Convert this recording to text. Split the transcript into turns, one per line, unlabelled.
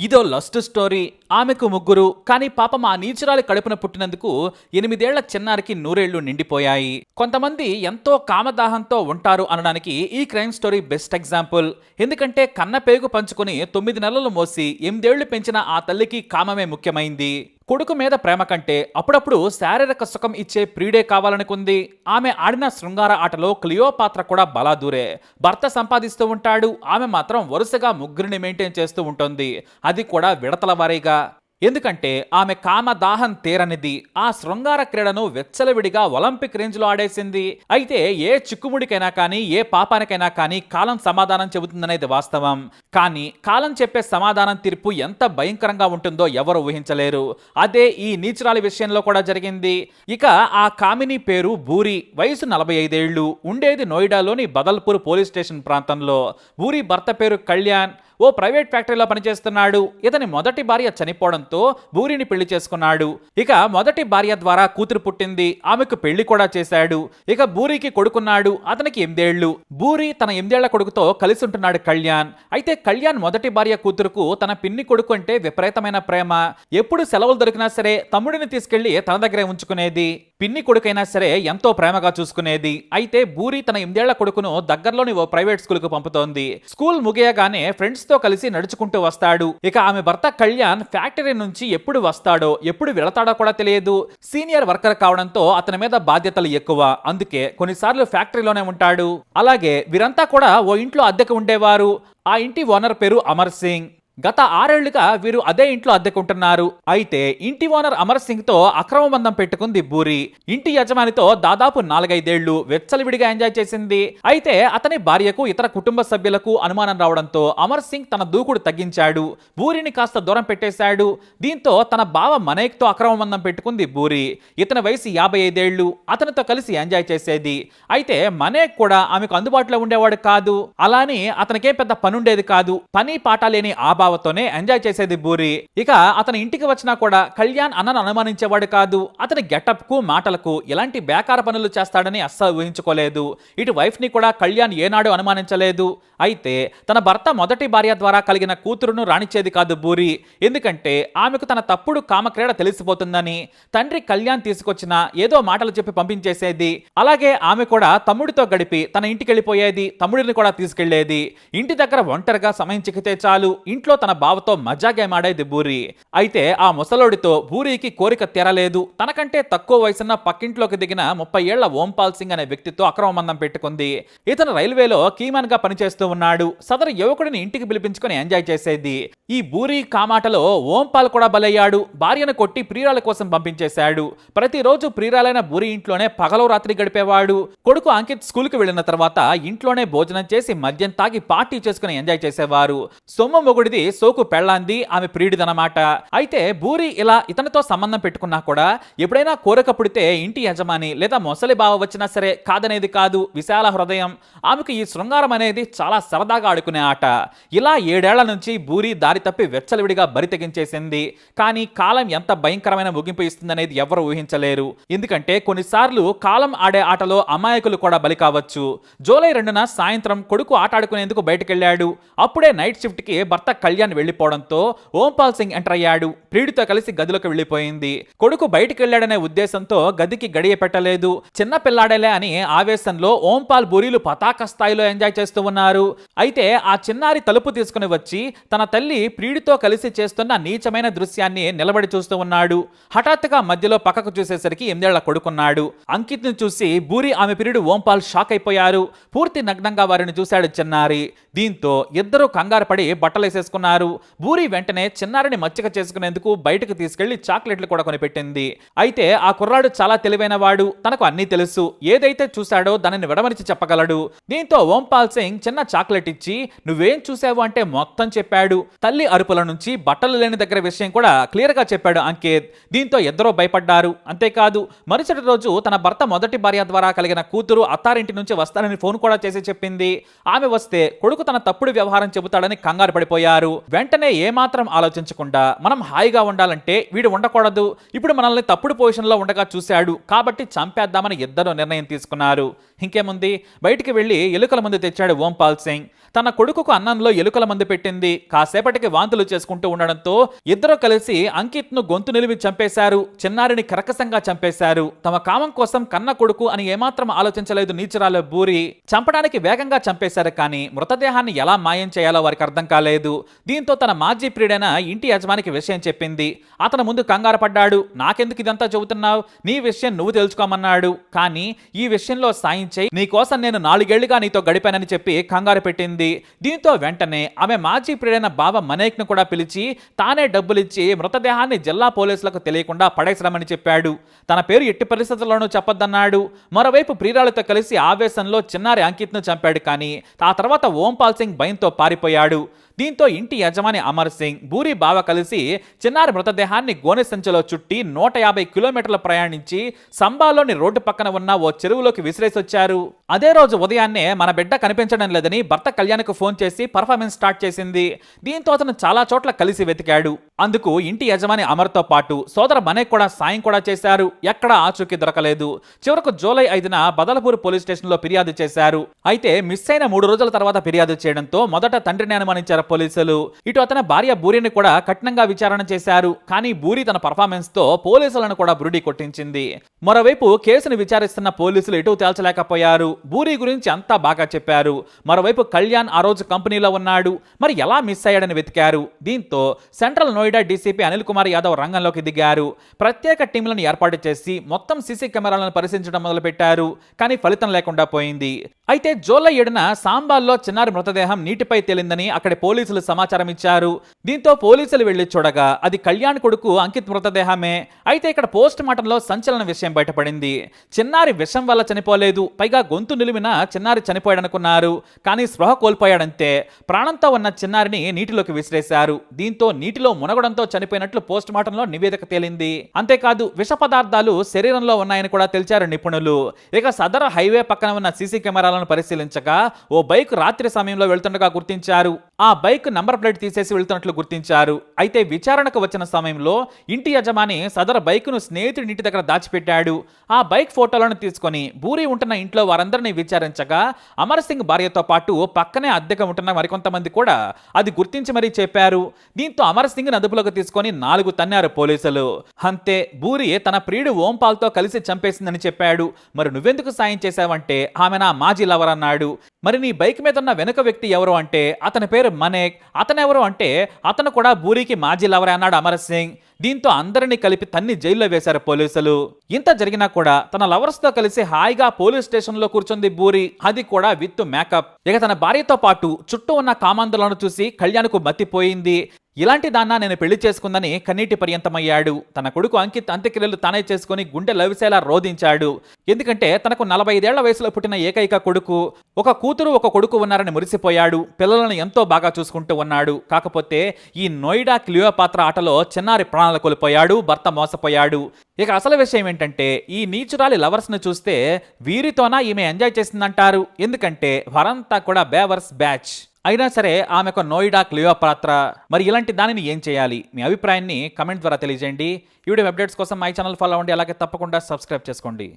ఇదో lust story. ఆమెకు ముగ్గురు కానీ పాపం ఆ నీచురాలి కడుపున పుట్టినందుకు ఎనిమిదేళ్ళ చిన్నారికి నూరేళ్ళు నిండిపోయాయి. కొంతమంది ఎంతో కామదాహంతో ఉంటారు అనడానికి ఈ క్రైమ్ స్టోరీ బెస్ట్ ఎగ్జాంపుల్. ఎందుకంటే కన్న పేగు పంచుకుని తొమ్మిది నెలలు మోసి ఎనిమిదేళ్ళు పెంచిన ఆ తల్లికి కామమే ముఖ్యమైంది. కొడుకు మీద ప్రేమ కంటే అప్పుడప్పుడు శారీరక సుఖం ఇచ్చే ప్రీడే కావాలనుకుంది. ఆమె ఆడిన శృంగార ఆటలో క్లియోపాత్ర కూడా బలాదూరే. భర్త సంపాదిస్తూ ఉంటాడు. ఆమె మాత్రం వరుసగా ముగ్గురిని మెయింటైన్ చేస్తూ ఉంటుంది. అది కూడా విడతల వారీగా. ఎందుకంటే ఆమె కామదాహం తీరనిది ఆ శృంగార క్రీడను వెచ్చలవిడిగా ఒలింపిక్ రేంజ్లో ఆడేసింది. అయితే ఏ చిక్కుముడికైనా కానీ ఏ పాపానికైనా కానీ కాలం సమాధానం చెబుతుందనేది వాస్తవం. కానీ కాలం చెప్పే సమాధానం తీర్పు ఎంత భయంకరంగా ఉంటుందో ఎవరు ఊహించలేరు. అదే ఈ నీచురాలి విషయంలో కూడా జరిగింది. ఇక ఆ కామిని పేరు బూరి వయసు నలభై ఐదేళ్ళు ఉండేది నోయిడాలోని బదల్పూర్ పోలీస్ స్టేషన్ ప్రాంతంలో. బూరి భర్త పేరు కళ్యాణ్. ఓ ప్రైవేట్ ఫ్యాక్టరీలో పనిచేస్తున్నాడు. ఇతని మొదటి భార్య చనిపోవడంతో బూరిని పెళ్ళి చేసుకున్నాడు. ఇక మొదటి భార్య ద్వారా కూతురు పుట్టింది. ఆమెకు పెళ్ళి కూడా చేశాడు. ఇక భూరికి కొడుకున్నాడు. అతనికి ఎనిమిదేళ్ళు భూరి తన ఎనిమిదేళ్ళ కొడుకుతో కలిసి ఉంటున్నాడు కళ్యాణ్. అయితే కళ్యాణ్ మొదటి భార్య కూతురుకు తన పిన్ని కొడుకు అంటే విపరీతమైన ప్రేమ. ఎప్పుడు సెలవులు దొరికినా సరే తమ్ముడిని తీసుకెళ్ళి తన దగ్గరే ఉంచుకునేది. పిన్ని కొడుకైనా సరే ఎంతో ప్రేమగా చూసుకునేది. అయితే బూరి తన ఎనిమిదేళ్ళ కొడుకును దగ్గరలోని ఓ ప్రైవేట్ స్కూల్కు పంపుతోంది. స్కూల్ ముగియగానే ఫ్రెండ్స్తో కలిసి నడుచుకుంటూ వస్తాడు. ఇక ఆమె భర్త కళ్యాణ్ ఫ్యాక్టరీ నుంచి ఎప్పుడు వస్తాడో ఎప్పుడు వెళతాడో కూడా తెలియదు. సీనియర్ వర్కర్ కావడంతో అతని మీద బాధ్యతలు ఎక్కువ. అందుకే కొన్నిసార్లు ఫ్యాక్టరీలోనే ఉంటాడు. అలాగే వీరంతా కూడా ఓ ఇంట్లో అద్దెకు ఉండేవారు. ఆ ఇంటి ఓనర్ పేరు అమర్ సింగ్. గత ఆరేళ్ళుగా వీరు అదే ఇంట్లో అద్దెకుంటున్నారు. అయితే ఇంటి ఓనర్ అమర్ సింగ్తో అక్రమ బంధం పెట్టుకుంది బూరి ఇంటి యజమానితో దాదాపు నాలుగైదేళ్ళు వెచ్చలివిడిగా ఎంజాయ్ చేసింది. అయితే అతని భార్యకు ఇతర కుటుంబ సభ్యులకు అనుమానం రావడంతో అమర్ సింగ్ తన దూకుడు తగ్గించాడు. బూరిని కాస్త దూరం పెట్టేశాడు. దీంతో తన బావ మనైక్తో అక్రమ బంధం పెట్టుకుంది బూరి ఇతని వయసు యాభై ఐదేళ్ళు అతనితో కలిసి ఎంజాయ్ చేసేది. అయితే మనేక్ కూడా ఆమెకు అందుబాటులో ఉండేవాడు కాదు. అలానే అతనికే పెద్ద పనుండేది కాదు. పని పాట లేని ఆ భావతోనే ఎంజాయ్ చేసేది బూరి. ఇక అతని ఇంటికి వచ్చినా కూడా కళ్యాణ్ అన్నను అనుమానించేవాడు కాదు. అతని గెటప్కు మాటలకు ఎలాంటి బేకార పనులు చేస్తాడని అస్సలు ఊహించుకోలేదు. ఇటు వైఫ్ని కూడా కళ్యాణ్ ఏనాడు అనుమానించలేదు. అయితే తన భర్త మొదటి భార్య ద్వారా కలిగిన కూతురును రాణించేది కాదు బూరి. ఎందుకంటే ఆమెకు తన తప్పుడు కామక్రీడ తెలిసిపోతుందని తండ్రి కళ్యాణ్ తీసుకొచ్చిన ఏదో మాటలు చెప్పి పంపించేసేది. అలాగే ఆమె కూడా తమ్ముడితో గడిపి తన ఇంటికి వెళ్ళిపోయేది తమ్ముడిని కూడా తీసుకెళ్ళేది ఇంటి దగ్గర ఒంటరిగా సమయం చిక్కితే చాలు. ఇంట్లో తన బావతో మజా గేమ్ ఆడేది బూరి. అయితే ఆ ముసలోడితో బూరికి కోరిక తెరలేదు. తనకంటే తక్కువ వయసున్న పక్కింట్లోకి దిగిన ముప్పై ఏళ్ళ ఓంపాల్ సింగ్ అనే వ్యక్తితో అక్రమబంధం పెట్టుకుంది. ఇతను రైల్వేలో కీమాన్గా పనిచేస్తూ ఉన్నాడు. సదరు యువకుడిని ఇంటికి పిలిపించుకొని ఎంజాయ్ చేసేది. ఈ బూరి కామాటలో ఓంపాల్ కూడా బలయ్యాడు. భార్యను కొట్టి ప్రియురాల కోసం పంపించేశాడు. ప్రతిరోజు ప్రియురాలైన బూరి ఇంట్లోనే పగలు రాత్రి గడిపేవాడు. కొడుకు అంకిత్ స్కూల్కి వెళ్ళిన తర్వాత ఇంట్లోనే భోజనం చేసి మద్యం తాగి పార్టీ చేసుకుని ఎంజాయ్ చేసేవారు. సొమ్ము మొగుడిది సోకు పెళ్ళాంది ఆమె ప్రియుడిదనమాట అయితే బూరి ఇలా ఇతనితో సంబంధం పెట్టుకున్నా కూడా ఎప్పుడైనా కోరిక పుడితే ఇంటి యజమాని లేదా మొసలి బావ వచ్చినా సరే కాదనేది కాదు విశాల హృదయం. ఆమెకు ఈ శృంగారం అనేది చాలా సరదాగా ఆడుకునే ఆట. ఇలా ఏడేళ్ళ నుంచి బూరి దారి తప్పి వెచ్చలవిడిగా బరితెగించేసింది కానీ కాలం ఎంత భయంకరమైన ముగింపు ఇస్తుందనేది ఎవరు ఊహించలేరు. ఎందుకంటే కొన్నిసార్లు కాలం ఆడే ఆటలో అమాయకులు కూడా బలి కావచ్చు. జూలై రెండున సాయంత్రం కొడుకు ఆట ఆడుకునేందుకు బయటకెళ్ళాడు అప్పుడే నైట్ షిఫ్ట్కి భర్త కళ్యాణ్ వెళ్ళిపోవడంతో ఓంపాల్ సింగ్ ఎంటర్ అయ్యాడు. ప్రియుడితో కలిసి గదిలోకి వెళ్ళిపోయింది కొడుకు బయటికి వెళ్ళాడనే ఉద్దేశంతో గదికి గడియ పెట్టలేదు. చిన్న పిల్లాడేలే అని ఆవేశంలో ఓంపాల్ బూరీలు పతాక స్థాయిలో ఎంజాయ్ చేస్తూ ఉన్నారు. అయితే ఆ చిన్నారి తలుపు తీసుకుని వచ్చి తన తల్లి ప్రియుడితో కలిసి చేస్తున్న నీచమైన దృశ్యాన్ని నిలబడి చూస్తూ ఉన్నాడు. హఠాత్తుగా మధ్యలో పక్కకు చూసేసరికి ఎనిమిదేళ్ళ కొడుకున్నాడు. అంకిత్ని చూసి బూరి ఆమె ప్రియుడు ఓంపాల్ షాక్ అయిపోయారు. పూర్తి నగ్నంగా వారిని చూశాడు చిన్నారి. దీంతో ఇద్దరు కంగారు పడి బట్టలేసేసుకున్నారు. బూరి వెంటనే చిన్నారిని మచ్చిక చేసుకునేందుకు బయటకు తీసుకెళ్ళి చాక్లెట్లు కూడా కొనిపెట్టింది. అయితే ఆ కుర్రాడు చాలా తెలివైన వాడు తనకు అన్నీ తెలుసు. ఏదైతే చూశాడో దానిని విడమరిచి చెప్పగలడు. దీంతో ఓంపాల్ సింగ్ చిన్న చాక్లెట్ ఇచ్చి నువ్వేం చూసావు అంటే మొత్తం చెప్పాడు. తల్లి అరుపుల నుంచి బట్టలు లేని దగ్గర విషయం కూడా క్లియర్గా చెప్పాడు అంకిత్. దీంతో ఇద్దరూ భయపడ్డారు. అంతేకాదు మరుసటి రోజు తన భర్త మొదటి భార్య ద్వారా కలిగిన కూతురు అత్తారింటి నుంచి వస్తానని ఫోన్ కూడా చేసి చెప్పింది. ఆమె వస్తే కొడుకు తన తప్పుడు వ్యవహారం చెబుతాడని కంగారు పడిపోయారు. చెప్పారు వెంటనే ఏమాత్రం ఆలోచించకుండా మనం హాయిగా ఉండాలంటే వీడు ఉండకూడదు. ఇప్పుడు మనల్ని తప్పుడు పొజిషన్లో ఉండగా చూశాడు. కాబట్టి చంపేద్దామని ఇద్దరు నిర్ణయం తీసుకున్నారు. ఇంకేముంది? బయటికి వెళ్ళి ఎలుకల మందు తెచ్చాడు ఓంపాల్ సింగ్. తన కొడుకుకు అన్నంలో ఎలుకల మందు పెట్టింది. కాసేపటికి వాంతులు చేసుకుంటూ ఉండడంతో ఇద్దరు కలిసి అంకిత్ను గొంతు నిలివి చంపేశారు. చిన్నారిని కరకసంగా చంపేశారు. తమ కామం కోసం కన్న కొడుకు అని ఏమాత్రం ఆలోచించలేదు నీచురాల బూరి చంపడానికి వేగంగా చంపేశారు కానీ మృతదేహాన్ని ఎలా మాయం చేయాలో వారికి అర్థం కాలేదు. దీంతో తన మాజీ ప్రియుడైన ఇంటి యజమానికి విషయం చెప్పింది. అతను ముందు కంగారు పడ్డాడు. నాకెందుకు ఇదంతా చెబుతున్నావు? నీ విషయం నువ్వు తెలుసుకోమన్నాడు. కానీ ఈ విషయంలో సాయం చేయి. నీకోసం నేను నాలుగేళ్ళుగా నీతో గడిపానని చెప్పి కంగారు పెట్టింది. దీంతో వెంటనే ఆమె మాజీ ప్రియుడైన బావ మనేక్ను కూడా పిలిచి తానే డబ్బులిచ్చి మృతదేహాన్ని జిల్లా పోలీసులకు తెలియకుండా పడేసడమని చెప్పాడు. తన పేరు ఎట్టి పరిస్థితుల్లోనూ చెప్పొద్దన్నాడు. మరోవైపు ప్రియురాలతో కలిసి ఆవేశంలో చిన్నారి అంకిత్ను చంపాడు. కానీ ఆ తర్వాత ఓంపాల్ సింగ్ భయంతో పారిపోయాడు. దీంతో ఇంటి యజమాని అమర్ సింగ్ బూరి బావ కలిసి చిన్నారి మృతదేహాన్ని గోనె సంచిలో చుట్టి నూట యాభై కిలోమీటర్లు ప్రయాణించి సంబాలోని రోడ్డు పక్కన ఉన్న ఓ చెరువులోకి విసిరేసొచ్చారు అదే రోజు ఉదయాన్నే మన బిడ్డ కనిపించడం లేదని భర్త కళ్యాణ్కు ఫోన్ చేసి పర్ఫార్మెన్స్ స్టార్ట్ చేసింది. దీంతో అతను చాలా చోట్ల కలిసి వెతికాడు. అందుకు ఇంటి యజమాని అమర్తో పాటు సోదర మనేక్ కూడా సాయం కూడా చేశారు. ఎక్కడా ఆచూకీ దొరకలేదు. చివరకు జూలై ఐదున బదలపూర్ పోలీస్ స్టేషన్లో ఫిర్యాదు చేశారు. అయితే మిస్ అయిన మూడు రోజుల తర్వాత ఫిర్యాదు చేయడంతో మొదట తండ్రిని అనుమానించారు పోలీసులు. ఇటు అతని భార్య బూరిని కూడా కఠినంగా విచారణ చేశారు. కానీ బూరి తన పర్ఫార్మెన్స్తో పోలీసులను కూడా బురుడి కొట్టించింది. మరోవైపు కేసును విచారిస్తున్న పోలీసులు ఎటు తేల్చలేకపోయారు. బూరి గురించి అంతా బాగా చెప్పారు. మరోవైపు కళ్యాణ్ ఆ రోజు కంపెనీలో ఉన్నాడు. మరి ఎలా మిస్ అయ్యాడని వెతికారు. దీంతో సెంట్రల్ నోయిడా డీసీపీ అనిల్ కుమార్ యాదవ్ రంగంలోకి దిగారు. ప్రత్యేక టీంలను ఏర్పాటు చేసి మొత్తం సీసీ కెమెరాలను పరిశీలించడం మొదలుపెట్టారు. కానీ ఫలితం లేకుండా పోయింది. అయితే జూలై ఏడున సాంబాల్లో చిన్నారి మృతదేహం నీటిపై తేలిందని అక్కడి పోలీసులు సమాచారం ఇచ్చారు. దీంతో పోలీసులు వెళ్ళి చూడగా అది కళ్యాణ్ కొడుకు అంకిత్ మృతదేహమే. అయితే ఇక్కడ పోస్ట్ మార్టంలో సంచలన విషయం బయటపడింది. చిన్నారి విషం వల్ల చనిపోలేదు. పైగా గొంతు నిలిమిన చిన్నారి చనిపోయాడనుకున్నారు. కానీ స్పృహ కోల్పోయాడంతే. ప్రాణంతో ఉన్న చిన్నారిని నీటిలోకి విసిరేశారు. దీంతో నీటిలో మునగడంతో చనిపోయినట్లు పోస్ట్ మార్టంలో నివేదిక తేలింది. అంతేకాదు విష పదార్థాలు శరీరంలో ఉన్నాయని కూడా తెలిచారు నిపుణులు. ఇక సదర హైవే పక్కన ఉన్న సీసీ కెమెరాలను పరిశీలించగా ఓ బైక్ రాత్రి సమయంలో వెళ్తుండగా గుర్తించారు. ఆ బైక్ బైక్ నంబర్ ప్లేట్ తీసేసి వెళ్తున్నట్లు గుర్తించారు. అయితే విచారణకు వచ్చిన సమయంలో ఇంటి యజమాని సదర బైక్ను స్నేహితుడి ఇంటి దగ్గర దాచిపెట్టాడు. ఆ బైక్ ఫోటోలను తీసుకొని బూరి ఉంటున్న ఇంట్లో వారందరినీ విచారించగా అమర్ సింగ్ భార్యతో పాటు పక్కనే అద్దెగా ఉంటున్న మరికొంతమంది కూడా అది గుర్తించి మరీ చెప్పారు. దీంతో అమర్ సింగ్ అదుపులోకి తీసుకొని నాలుగు తన్నారు పోలీసులు. అంతే బూరి తన ప్రియుడు ఓంపాల్తో కలిసి చంపేసిందని చెప్పాడు. మరి నువ్వెందుకు సాయం చేశావంటే? ఆమె నా మాజీ లవర్ అన్నాడు. మరి నీ బైక్ మీద ఉన్న వెనుక వ్యక్తి ఎవరు అంటే? అతని పేరు మనేక్ అతను ఎవరు అంటే అతను కూడా బూరికి మాజీ లవరే అన్నాడు అమర్ సింగ్. దీంతో అందరినీ కలిపి తన్ని జైల్లో వేశారు పోలీసులు. ఇంత జరిగినా కూడా తన లవర్స్తో కలిసి హాయిగా పోలీస్ స్టేషన్లో కూర్చుంది బూరి. అది కూడా విత్ మేకప్. ఇక తన భార్యతో పాటు చుట్టూ ఉన్న కామాంధులను చూసి కళ్యాణ్కు మతిపోయింది. ఇలాంటి దాన్న నేను పెళ్ళి చేసుకుందని కన్నీటి పర్యంతమయ్యాడు. తన కొడుకు అంకిత్ అంత్యక్రియలు తానే చేసుకుని గుండె లవిసేలా రోధించాడు. ఎందుకంటే తనకు నలభై ఐదేళ్ళ వయసులో పుట్టిన ఏకైక కొడుకు ఒక కూతురు ఒక కొడుకు ఉన్నారని మురిసిపోయాడు. పిల్లలను ఎంతో బాగా చూసుకుంటూ ఉన్నాడు. కాకపోతే ఈ నోయిడా క్లియోపాత్ర ఆటలో చిన్నారి ప్రాణాలు కోల్పోయాడు భర్త మోసపోయాడు. ఇక అసలు విషయం ఏంటంటే ఈ నీచురాలి లవర్స్ను చూస్తే వీరితోనా ఈమె ఎంజాయ్ చేసిందంటారు. ఎందుకంటే వరంతా కూడా బేవర్స్ బ్యాచ్. అయినా సరే ఆమెకు నోయిడా క్లియోపాత్ర మరి ఇలాంటి దానిని ఏం చేయాలి? మీ అభిప్రాయాన్ని కమెంట్ ద్వారా తెలియజేయండి. ఈ అప్డేట్స్ కోసం మై ఛానల్ ఫాలో అవ్వండి. అలాగే తప్పకుండా సబ్స్క్రైబ్ చేసుకోండి.